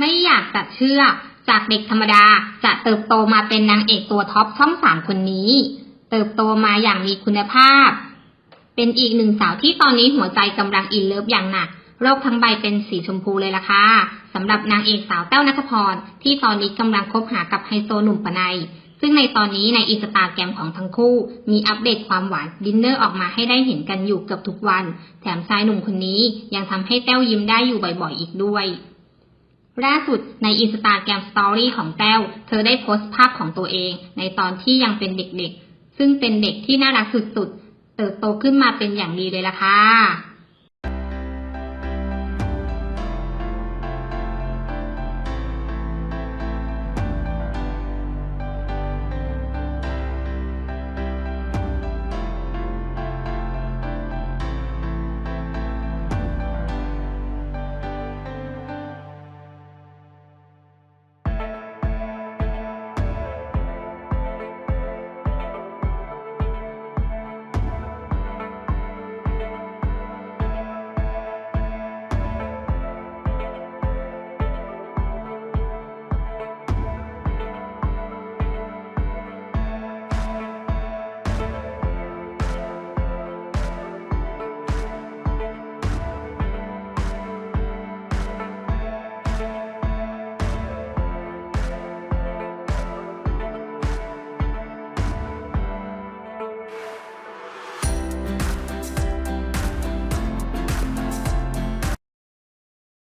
ไม่อยากจะเชื่อ จากเด็กธรรมดาจะเติบโตมาเป็นนางเอกตัวท็อปช่องสามคนนี้ เติบโตมาอย่างมีคุณภาพ เป็นอีกหนึ่งสาวที่ตอนนี้หัวใจกำลังอินเลิฟอย่างหนักโลกทั้งใบเป็นสีชมพูเลยล่ะค่ะสำหรับนางเอกสาวแต้วนัทพร ที่ตอนนี้กำลังคบหากับไฮโซหนุ่มปนัย ซึ่งในตอนนี้ในอินสตาแกรมของทั้งคู่ มีอัปเดตความหวานดินเนอร์ออกมาให้ได้เห็นกันอยู่เกือบทุกวัน แถมชายหนุ่มคนนี้ยังทำให้แต้วยิ้มได้อยู่บ่อยๆอีกด้วย ล่าสุดในอินสตาแกรมสตอรี่ของแต้ว เธอได้โพสต์ภาพของตัวเอง ในตอนที่ยังเป็นเด็กๆ ซึ่งเป็นเด็กที่น่ารักสุดๆ เติบโตขึ้นมาเป็นอย่างดีเลยล่ะค่ะ